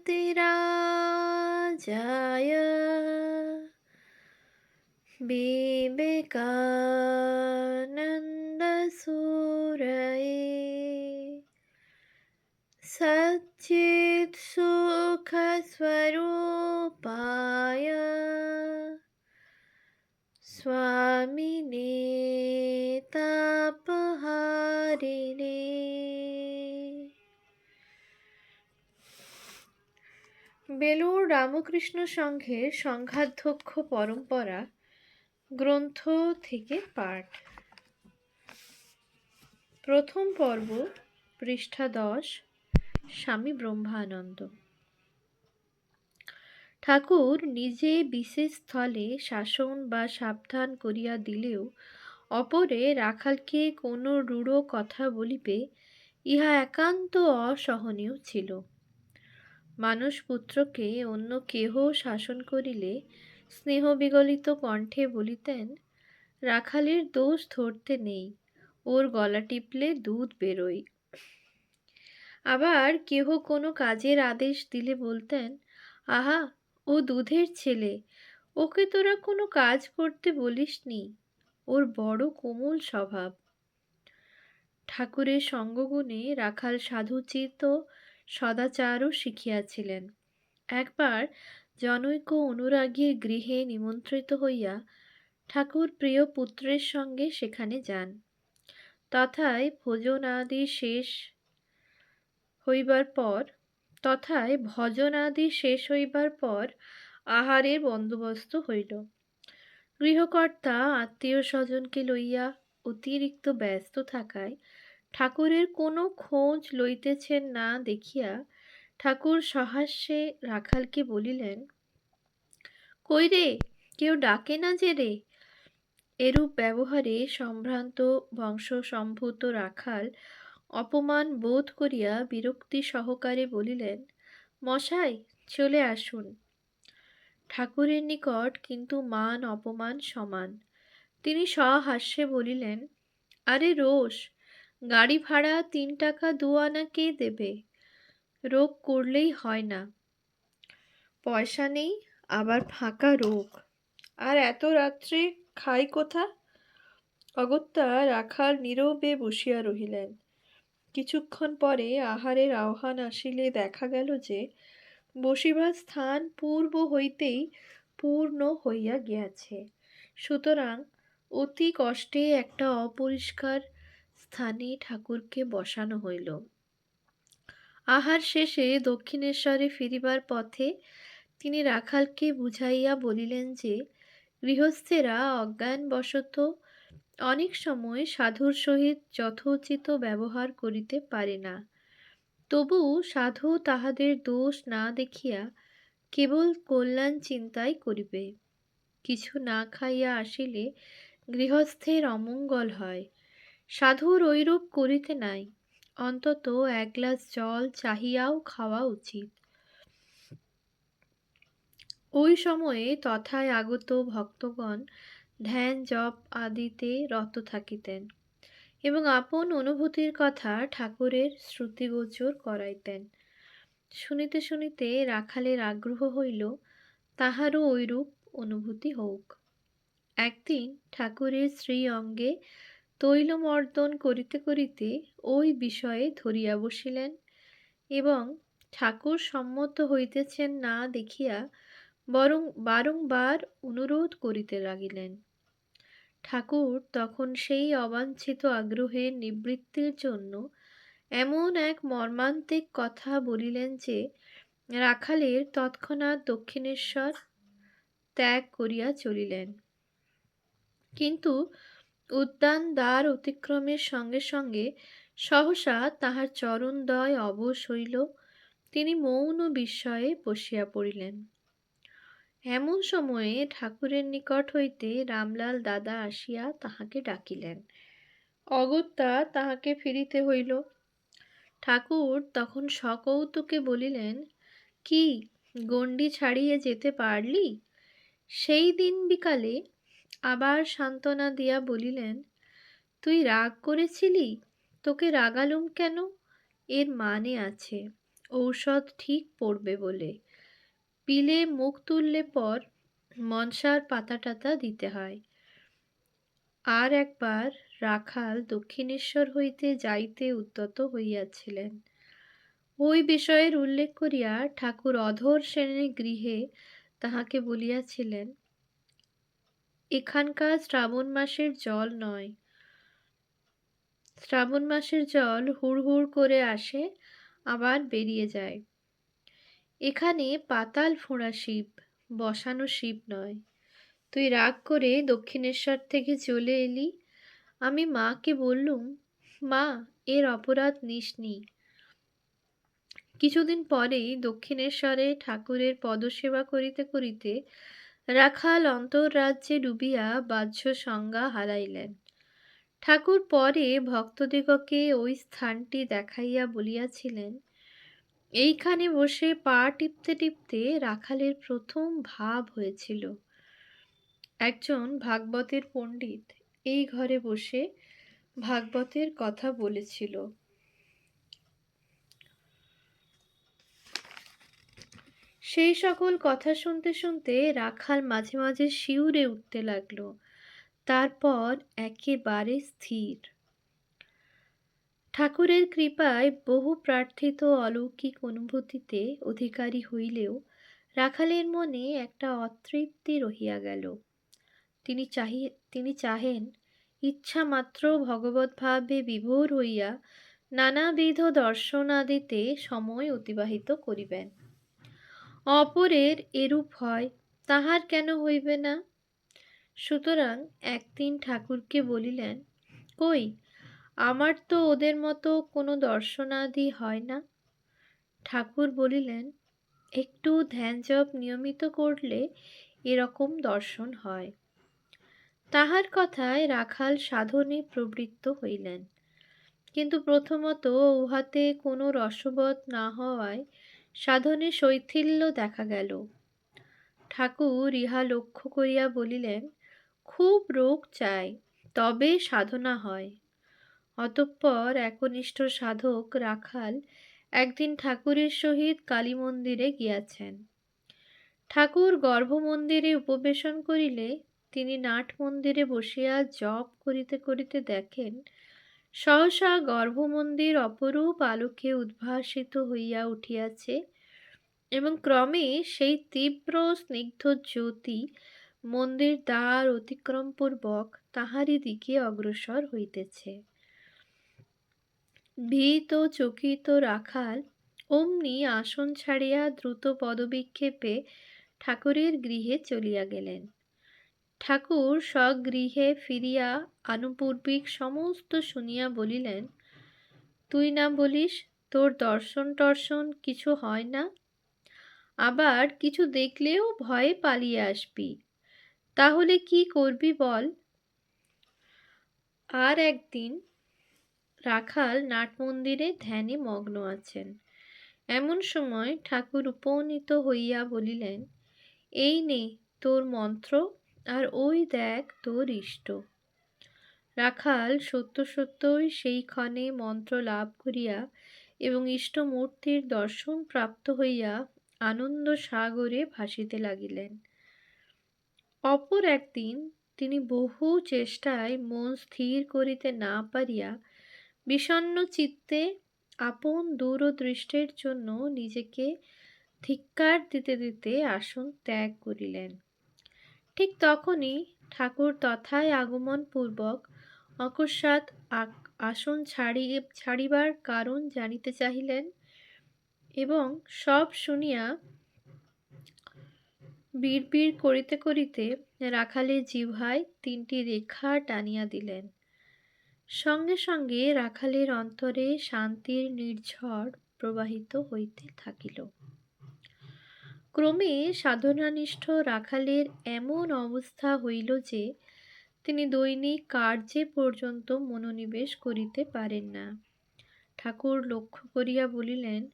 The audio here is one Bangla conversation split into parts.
यतिराजाय विवेकानन्दसूरये सच्चित्सुखस्वरूपाय स्वामिने तापहारिणे বেলুড় রামকৃষ্ণ সংঘের সংঘাধ্যক্ষ পরম্পরা গ্রন্থ থেকে পাঠ। প্রথম পর্ব, পৃষ্ঠা দশ, স্বামী ব্রহ্মানন্দ। ঠাকুর নিজে বিশেষ স্থলে শাসন বা সাবধান করিয়া দিলেও অপরে রাখালকে কোনো রূঢ় কথা বলিবে, ইহা একান্ত অসহনীয় ছিল। মানুষ পুত্রকে অন্য কেহ শাসন করিলে স্নেহ বিগলিত কণ্ঠে বলিতেন, রাখালের দোষ ধরতে নেই, ওর গলা টিপলে দুধ বেরোয়। আবার কেহ কোনো কাজের আদেশ দিলে বলতেন, আহা, ও দুধের ছেলে, ওকে তোরা কোনো কাজ করতে বলিসনি, ওর বড় কোমল স্বভাব। ঠাকুরের সঙ্গগুণে রাখাল সাধুচিত সদাচারও শিখিয়াছিলেন। একবার জনৈক অনুরাগীর গৃহে নিমন্ত্রিত হইয়া ঠাকুর প্রিয় পুত্রের সঙ্গে সেখানে যান। তথায় ভোজনাদি শেষ হইবার পর, তথায় ভজনাদি শেষ হইবার পর আহারের বন্দোবস্ত হইল। গৃহকর্তা আত্মীয় স্বজনকে লইয়া অতিরিক্ত ব্যস্ত থাকায় ঠাকুরের কোনো খোঁজ লইতেছেন না দেখিয়া ঠাকুর সহাস্যে রাখালকে বলিলেন, কই রে, কেউ ডাকে না যে রে? এরূপ ব্যবহারে সম্ভ্রান্ত বংশসম্ভূত রাখাল অপমান বোধ করিয়া বিরক্তি সহকারে বলিলেন, মশাই, চলে আসুন। ঠাকুরের নিকট কিন্তু মান অপমান সমান। তিনি সহাস্যে বলিলেন, আরে রোষ গাড়ি ভাড়া তিন টাকা দু আনা কে দেবে? রোগ করলেই হয় না। পয়সা নেই, আবার ফাঁকা রোগ। আর এত রাত্রে খাই কোথা? অগত্যা রাখাল নীরবে বসিয়া রহিলেন। কিছুক্ষণ পরে আহারের আহ্বান আসিলে দেখা গেল যে, বসিবার স্থান পূর্ব হইতেই পূর্ণ হইয়া গিয়াছে। সুতরাং অতি কষ্টে একটা অপরিষ্কার স্থানে ঠাকুরকে বসানো হইল। আহার শেষে দক্ষিণেশ্বরে ফিরিবার পথে তিনি রাখালকে বুঝাইয়া বলিলেন যে, গৃহস্থেরা অজ্ঞানবশত অনেক সময় সাধুর সহিত যথোচিত ব্যবহার করিতে পারে না। তবু সাধু তাহাদের দোষ না দেখিয়া কেবল কল্যাণ চিন্তাই করিবে। কিছু না খাইয়া আসিলে গৃহস্থের অমঙ্গল হয়। সাধুর ঐরূপ করিতে নাই। অন্তত এক গ্লাস জল চাহিয়াও খাওয়া উচিত। ওই সময়ে তথায় আগত ভক্তগণ ধ্যান, জপ আদিতে রত থাকিতেন এবং আপন অনুভূতির কথা ঠাকুরের শ্রুতিগোচর করাইতেন। শুনিতে শুনিতে রাখালের আগ্রহ হইল, তাহারও ঐরূপ অনুভূতি হোক। একদিন ঠাকুরের শ্রী অঙ্গে তৈলমর্দন করিতে করিতে ওই বিষয়ে ধরিয়া বসিলেন এবং ঠাকুর সম্মত হইতেছেন না দেখিয়া বরং বারংবার অনুরোধ করিতে লাগিলেন। ঠাকুর তখন সেই অবাঞ্ছিত আগ্রহের নিবৃত্তির জন্য এমন এক মর্মান্তিক কথা বলিলেন যে, রাখালের তৎক্ষণাৎ দক্ষিণেশ্বর ত্যাগ করিয়া চলিলেন। কিন্তু উদ্যান দ্বার অতিক্রমের সঙ্গে সঙ্গে সহসা তাহার চরণদ্বয় অবশ হইল। তিনি মৌন বিস্ময়ে বসিয়া পড়িলেন। এমন সময়ে ঠাকুরের নিকট হইতে রামলাল দাদা আসিয়া তাহাকে ডাকিলেন। অগত্যা তাহাকে ফিরিতে হইল। ঠাকুর তখন সকৌতুকে বলিলেন, কি, গণ্ডি ছাড়িয়ে যেতে পারলি? সেই দিন বিকালে আবার সান্ত্বনা দিয়া বলিলেন, তুই রাগ করেছিলি? তোকে রাগালুম কেন? এর মানে আছে, ঔষধ ঠিক পড়বে বলে। পিলে মুখ তুললে পর মনসার পাতা টাতা দিতে হয়। আর একবার রাখাল দক্ষিণেশ্বর হইতে যাইতে উদ্যত হইয়াছিলেন। ওই বিষয়ের উল্লেখ করিয়া ঠাকুর অধর সেনের গৃহে তাহাকে বলিয়াছিলেন এখানকার শ্রাবণ মাসের জল নয়। শ্রাবণ মাসের জল হুড় হুড় করে আসে, আবার বেরিয়ে যায়। এখানে পাতাল ফোঁড়া শিব, বসানো শিব নয়। তুই রাগ করে দক্ষিণেশ্বর থেকে চলে এলি। আমি মাকে বললুম, মা, এর অপরাধ নিসনি। কিছুদিন পরেই দক্ষিণেশ্বরে ঠাকুরের পদসেবা করিতে করিতে রাখাল অন্তঃরাজ্যে ডুবিয়া বাহ্য সংজ্ঞা হারাইলেন। ঠাকুর পরে ভক্তদিগকে ওই স্থানটি দেখাইয়া বলিয়াছিলেন, এইখানে বসে পা টিপতে টিপতে রাখালের প্রথম ভাব হয়েছিল। একজন ভাগবতের পণ্ডিত এই ঘরে বসে ভাগবতের কথা বলেছিল। সেই সকল কথা শুনতে শুনতে রাখাল মাঝে মাঝে শিউরে উঠতে লাগল। তারপর একেবারে স্থির। ঠাকুরের কৃপায় বহু প্রার্থিত অলৌকিক অনুভূতিতে অধিকারী হইলেও রাখালের মনে একটা অতৃপ্তি রহিয়া গেল। তিনি চাহি, তিনি চাহেন ইচ্ছা মাত্র ভগবৎভাবে বিভোর হইয়া নানাবিধ দর্শনাদিতে সময় অতিবাহিত করিবেন। অপরের এরূপ হয়, তাহার কেন হইবে না? সুতরাং একদিন ঠাকুরকে বলিলেন, কই, আমার তো ওদের মতো কোনো দর্শনাদি হয় না? ঠাকুর বলিলেন, একটু ধ্যান জপ নিয়মিত করলে এরকম দর্শন হয়। তাহার কথায় রাখাল সাধনে প্রবৃত্ত হইলেন। কিন্তু প্রথমত উহাতে কোনো রসবোধ না হওয়ায় সাধনে শৈথিল্য দেখা গেল। ঠাকুর ইহা লক্ষ্য করিয়া বলিলেন, খুব রোগ চাই, তবে সাধনা হয় অতঃপর একনিষ্ঠ সাধক রাখাল একদিন ঠাকুরের সহিত কালী মন্দিরে গিয়াছেন। ঠাকুর গর্ভমন্দিরে উপবেশন করিলে তিনি নাট মন্দিরে বসিয়া জপ করিতে করিতে দেখেন সহসা গর্ভমন্দির অপরূপ আলোকে উদ্ভাসিত হইয়া উঠিয়াছে এবং ক্রমে সেই তীব্র স্নিগ্ধ জ্যোতি মন্দির দ্বার অতিক্রমপূর্বক তাহারই দিকে অগ্রসর হইতেছে। ভীত চকিত রাখাল অমনি আসন ছাড়িয়া দ্রুত পদবিক্ষেপে ঠাকুরের গৃহে চলিয়া গেলেন। ঠাকুর স্বগৃহে ফিরিয়া আনুপূর্বিক সমস্ত শুনিয়া বলিলেন, তুই না বলিস, তোর দর্শন টর্শন কিছু হয় না? আবার কিছু দেখলেও ভয়ে পালিয়ে আসবি। তাহলে কি করবি বল? আর একদিন রাখাল নাট মন্দিরে ধ্যানে মগ্ন আছেন। এমন সময় ঠাকুর উপনীত হইয়া বলিলেন, এই নে তোর মন্ত্র আর ওই দেখ তোর ইষ্ট। রাখাল সত্য সত্যই সেই ক্ষণে মন্ত্র লাভ করিয়া এবং ইষ্টমূর্তির দর্শন প্রাপ্ত হইয়া আনন্দ সাগরে ভাসিতে লাগিলেন। অপর একদিন তিনি বহু চেষ্টায় মন স্থির করিতে না পারিয়া বিষণ্ন চিত্তে আপন দূরদৃষ্টের জন্য নিজেকে ধিক্কার দিতে দিতে আসন ত্যাগ করিলেন। ঠিক তখনই ঠাকুর তথায় আগমন পূর্বক অকস্মাৎ আসন ছাড়িয়ে ছাড়িবার কারণ জানিতে চাহিলেন এবং সব শুনিয়া বিড়বিড় করিতে করিতে রাখালের জিহ্বায় তিনটি রেখা টানিয়া দিলেন। সঙ্গে সঙ্গে রাখালের অন্তরে শান্তির নির্ঝর প্রবাহিত হইতে থাকিল। ক্রমে সাধনানিষ্ঠ রাখালের এমন অবস্থা হইল যে, তিনি দৈনিক কার্যে পর্যন্ত মনোনিবেশ করিতে পারেন না। ঠাকুর লক্ষ্য করিয়া বলিলেন,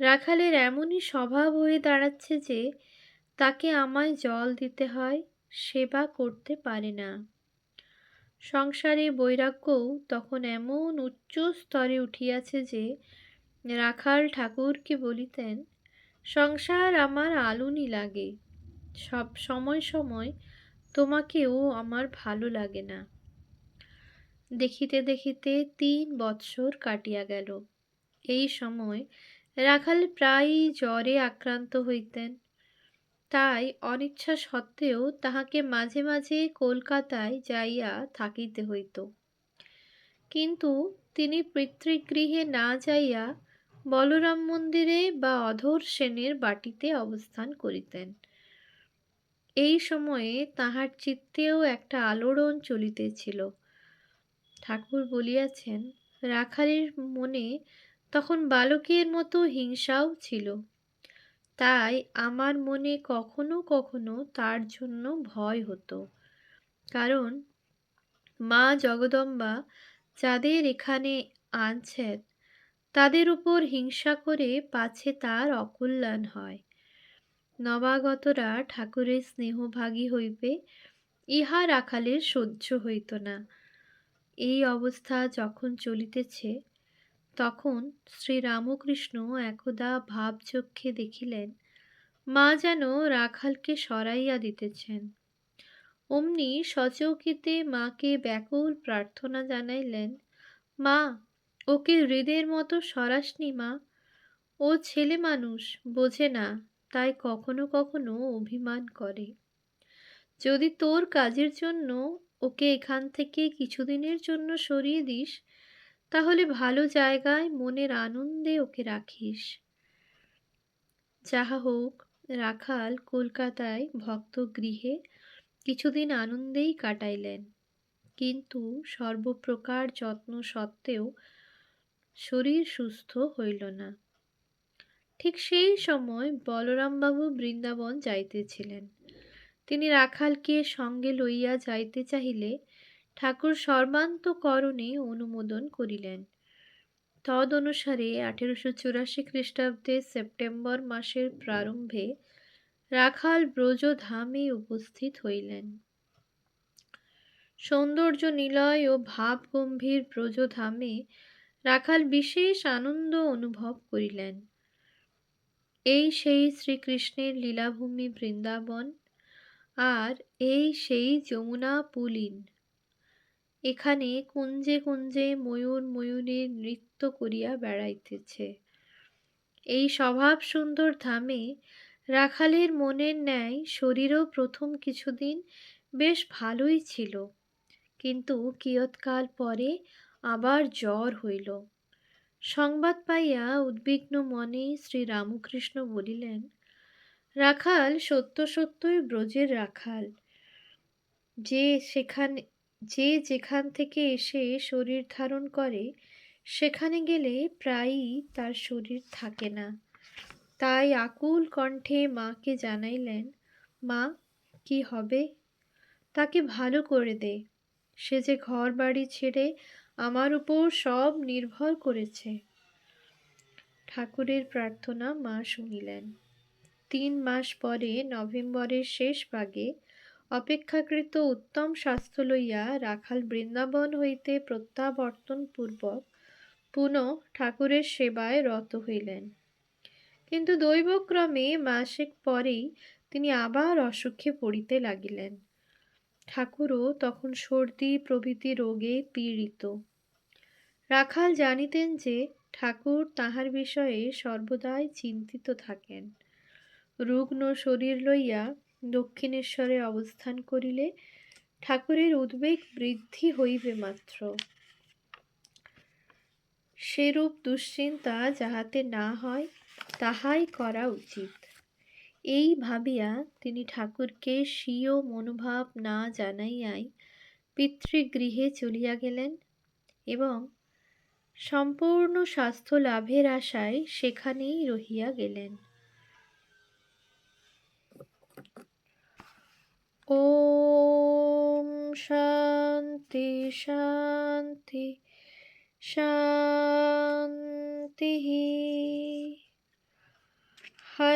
রাখালের এমনই স্বভাব হয়ে দাঁড়াচ্ছে যে, তাকে আমায় জল দিতে হয়, সেবা করতে পারে না। সংসারে বৈরাগ্যও তখন এমন উচ্চ স্তরে উঠিয়াছে যে, রাখাল ঠাকুরকে বলিতেন সংসার আমার আলুনি লাগে। সব সময় সময় তোমাকেও আমার ভালো লাগে না। দেখিতে দেখিতে তিন বৎসর কাটিয়া গেল। এই সময় রাখাল প্রায়ই জ্বরে আক্রান্ত হইতেন। তাই অনিচ্ছা সত্ত্বেও তাহাকে মাঝে মাঝে কলকাতায় যাইয়া থাকিতে হইত। কিন্তু তিনি পিতৃগৃহে না যাইয়া বলরাম মন্দিরে বা অধর সেনের বাটিতে অবস্থান করিতেন। এই সময়ে তাহার চিত্তেও একটা আলোড়ন চলিতেছিল। ঠাকুর বলিয়াছেন, রাখালের মনে তখন বালকের মতো হিংসাও ছিল। তাই আমার মনে কখনো কখনো তার জন্য ভয় হতো। কারণ মা জগদম্বা যাদের এখানে আনছেন তাদের উপর হিংসা করে পাছে তার অকল্যাণ হয়। নবাগতরা ঠাকুরের স্নেহভাগী হইবে ইহা রাখালের সহ্য হইত না। এই অবস্থা যখন চলিতেছে, তখন শ্রী রামকৃষ্ণ একদা ভাবচক্ষে দেখিলেন, মা যেন রাখালকে সরাইয়া দিতেছেন। অমনি সচৌকিতে মাকে ব্যাকুল প্রার্থনা জানাইলেন, মা ওকে হৃদের মতো সরাসনি মা। ও ছেলে মানুষ, বোঝে না, তাই কখনো কখনো অভিমান করে। যদি তোর কাজের জন্য ওকে এখান থেকে কিছুদিনের জন্য সরিয়ে দিস, তাহলে ভালো জায়গায় মনের আনন্দে ওকে রাখিস। যাহা হোক, রাখাল কলকাতায় ভক্ত গৃহে কিছুদিন আনন্দেই কাটাইলেন। কিন্তু সর্বপ্রকার যত্ন সত্ত্বেও শরীর সুস্থ হইল না। ঠিক সেই সময় বলরামবাবু বৃন্দাবন যাইতেছিলেন। তিনি রাখালকে সঙ্গে লইয়া যাইতে চাহিলে ঠাকুর সর্বান্তকরণে অনুমোদন করিলেন। তদ অনুসারে আঠেরোশো চুরাশি খ্রিস্টাব্দে সেপ্টেম্বর মাসের প্রারম্ভে রাখাল ব্রজধামে উপস্থিত হইলেন। সৌন্দর্য নিলয় ও ভাব গম্ভীর ব্রজধামে রাখাল বিশেষ আনন্দ অনুভব করিলেন। এই সেই শ্রীকৃষ্ণের লীলাভূমি বৃন্দাবন, আর এই সেই যমুনা পুলিন। এখানে কুঞ্জে কুঞ্জে ময়ূর ময়ূরীর নৃত্য করিয়া বেড়াইতেছে। এই স্বভাব সুন্দর ধামে রাখালের মনের ন্যায় শরীরও প্রথম কিছুদিন বেশ ভালোই ছিল। কিন্তু কিয়ৎকাল পরে আবার জ্বর হইল। সংবাদ পাইয়া উদ্বিগ্ন মনে শ্রী রামকৃষ্ণ বলিলেন, রাখাল, সত্য সত্যই ব্রজের রাখাল। যে সেখানে, যে যেখান থেকে এসে শরীর ধারণ করে, সেখানে গেলে প্রায়ই তার শরীর থাকে না। তাই আকুল কণ্ঠে মাকে জানাইলেন, মা, কি হবে? তাকে ভালো করে দে। সে যে ঘর বাড়ি ছেড়ে আমার উপর সব নির্ভর করেছে। ঠাকুরের প্রার্থনা মা শুনিলেন। তিন মাস পরে নভেম্বরের শেষ ভাগে অপেক্ষাকৃত উত্তম স্বাস্থ্য লইয়া রাখাল বৃন্দাবন হইতে প্রত্যাবর্তন পূর্বক পুনঃ ঠাকুরের সেবায় রত হইলেন। কিন্তু দৈবক্রমে মাসেক পরেই তিনি আবার অসুখে পড়িতে লাগিলেন। ঠাকুরও তখন সর্দি প্রভৃতি রোগে পীড়িত। রাখাল জানিতেন যে ঠাকুর তাহার বিষয়ে সর্বদাই চিন্তিত থাকেন। রুগ্ন শরীর লইয়া দক্ষিণেশ্বরে অবস্থান করিলে ঠাকুরের উদ্বেগ বৃদ্ধি হইবে মাত্র। সেরূপ দুশ্চিন্তা যাহাতে না হয়, তাহাই করা উচিত। এই ভাবিয়া তিনি ঠাকুরকে স্বীয় মনোভাব না জানাইয়াই পিতৃগৃহে চলিয়া গেলেন এবং সম্পূর্ণ স্বাস্থ্য লাভের আশায় সেখানেই রহিয়া গেলেন। ওম শান্তি শান্তি শান্তি